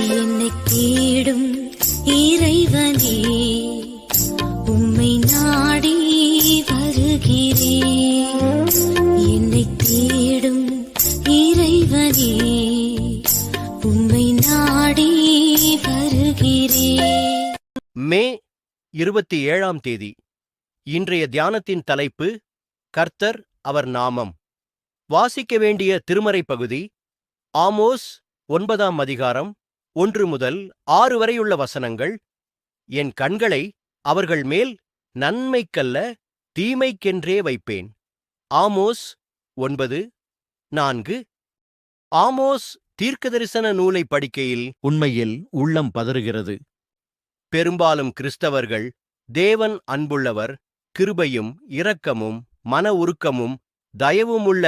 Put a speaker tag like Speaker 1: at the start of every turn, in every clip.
Speaker 1: என்னை தேடும் இறைவனே உம்மை நாடி வருகிறேன் என்னை தேடும் இறைவனே உம்மை நாடி வருகிறேன்
Speaker 2: மே இருபத்தி ஏழாம் தேதி இன்றைய தியானத்தின் தலைப்பு கர்த்தர் அவர் நாமம். வாசிக்க வேண்டிய திருமறை பகுதி ஆமோஸ் ஒன்பதாம் அதிகாரம் ஒன்று முதல் ஆறு வரையுள்ள வசனங்கள் என் கண்களை அவர்கள் மேல் நன்மைக்கல்ல தீமைக்கென்றே வைப்பேன். ஆமோஸ் ஒன்பது நான்கு. ஆமோஸ் தீர்க்கதரிசன நூலை படிக்கையில் உண்மையில் உள்ளம் பதறுகிறது. பெரும்பாலும் கிறிஸ்தவர்கள் தேவன் அன்புள்ளவர் கிருபையும் இரக்கமும் மன உருக்கமும் தயவுமுள்ள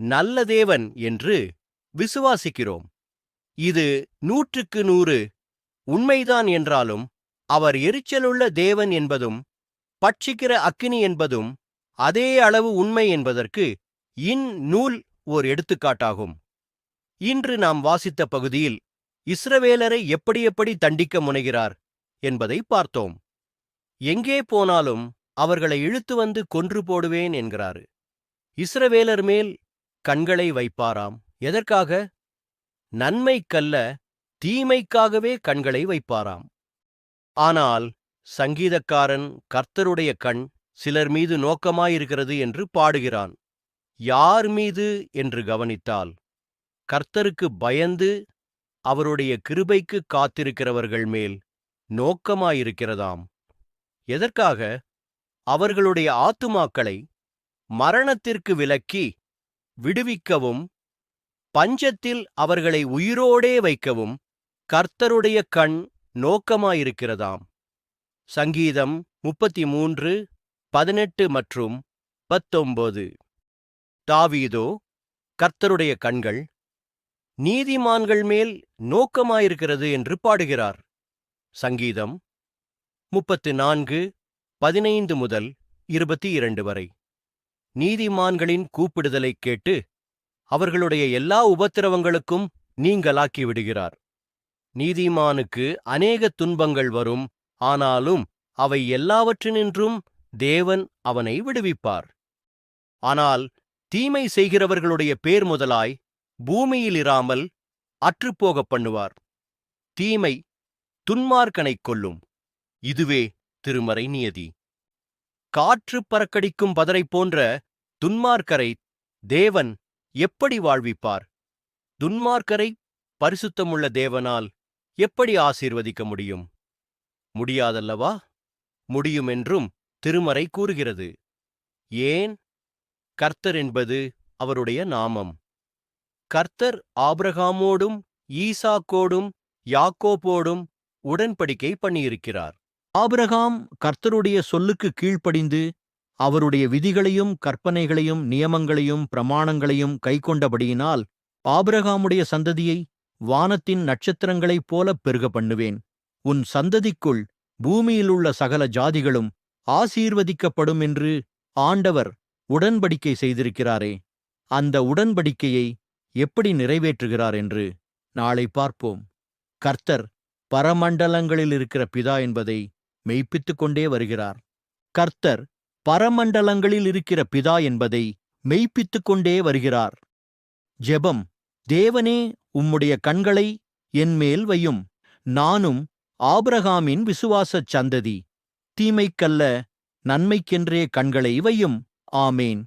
Speaker 2: நல்ல தேவன் என்று விசுவாசிக்கிறோம். இது நூற்றுக்கு நூறு உண்மைதான் என்றாலும் அவர் எரிச்சலுள்ள தேவன் என்பதும் பட்சிக்கிற அக்கினி என்பதும் அதே அளவு உண்மை என்பதற்கு இன் நூல் ஓர் எடுத்துக்காட்டாகும். இன்று நாம் வாசித்த பகுதியில் இஸ்ரவேலரை எப்படி எப்படி தண்டிக்க முனைகிறார் என்பதை பார்த்தோம். எங்கே போனாலும் அவர்களை இழுத்து வந்து கொன்று போடுவேன் என்கிறாரு. இஸ்ரவேலர் மேல் கண்களை வைப்பாராம். எதற்காக? நன்மைக்கல்ல தீமைக்காகவே கண்களை வைப்பாராம். ஆனால் சங்கீதக்காரன் கர்த்தருடைய கண் சிலர் மீது நோக்கமாயிருக்கிறது என்று பாடுகிறான். யார் மீது என்று கவனித்தால் கர்த்தருக்கு பயந்து அவருடைய கிருபைக்கு காத்திருக்கிறவர்கள் மேல் நோக்கமாயிருக்கிறதாம். எதற்காக? அவர்களுடைய ஆத்துமாக்களை மரணத்திற்கு விலக்கி விடுவிக்கவும் பஞ்சத்தில் அவர்களை உயிரோடே வைக்கவும் கர்த்தருடைய கண் நோக்கமாயிருக்கிறதாம். சங்கீதம் முப்பத்தி மூன்று பதினெட்டு மற்றும் பத்தொன்பது. தாவீதோ கர்த்தருடைய கண்கள் நீதிமான்கள் மேல் நோக்கமாயிருக்கிறது என்று பாடுகிறார். சங்கீதம் முப்பத்து நான்கு பதினைந்து முதல் இருபத்தி இரண்டு வரை. நீதிமான்களின் கூப்பிடுதலைக் கேட்டு அவர்களுடைய எல்லா உபத்திரவங்களுக்கும் நீங்களாக்கி விடுகிறார். நீதிமானுக்கு அநேக துன்பங்கள் வரும் ஆனாலும் அவை எல்லாவற்றினின்றும் தேவன் அவனை விடுவிப்பார். ஆனால் தீமை செய்கிறவர்களுடைய பேர் முதலாய் பூமியில் இராமல் அற்றுப்போகப் பண்ணுவார். தீமை துன்மார்க்கனைக் கொல்லும். இதுவே திருமறை நியதி. காற்று பறக்கடிக்கும் பதரை போன்ற துன்மார்க்கரை தேவன் எப்படி வாழ்விப்பார்? துன்மார்க்கரை பரிசுத்தமுள்ள தேவனால் எப்படி ஆசீர்வதிக்க முடியும்? முடியாதல்லவா? முடியும் என்றும் திருமறை கூறுகிறது. ஏன்? கர்த்தர் என்பது அவருடைய நாமம். கர்த்தர் ஆபிரகாமோடும் ஈசாக்கோடும் யாக்கோபோடும் உடன்படிக்கை பண்ணியிருக்கிறார். ஆபிரகாம் கர்த்தருடைய சொல்லுக்கு கீழ்ப்படிந்து அவருடைய விதிகளையும் கற்பனைகளையும் நியமங்களையும் பிரமாணங்களையும் கைக்கொண்டபடியினால் ஆபிரகாமுடைய சந்ததியை வானத்தின் நட்சத்திரங்களைப் போலப் பெருக பண்ணுவேன். உன் சந்ததிக்குள் பூமியிலுள்ள சகல ஜாதிகளும் ஆசீர்வதிக்கப்படும் என்று ஆண்டவர் உடன்படிக்கை செய்திருக்கிறாரே. அந்த உடன்படிக்கையை எப்படி நிறைவேற்றுகிறார் என்று நாளை பார்ப்போம். கர்த்தர் பரமண்டலங்களில் இருக்கிற பிதா என்பதை மெய்ப்பித்துக் கொண்டே வருகிறார். கர்த்தர் பரமண்டலங்களில் இருக்கிற பிதா என்பதை மெய்ப்பித்துக் கொண்டே வருகிறார். ஜெபம் தேவனே உம்முடைய கண்களை என்மேல் வையும். நானும் ஆபிரகாமின் விசுவாசச் சந்ததி. தீமைக்கல்ல நன்மைக்கென்றே கண்களை வையும். ஆமேன்.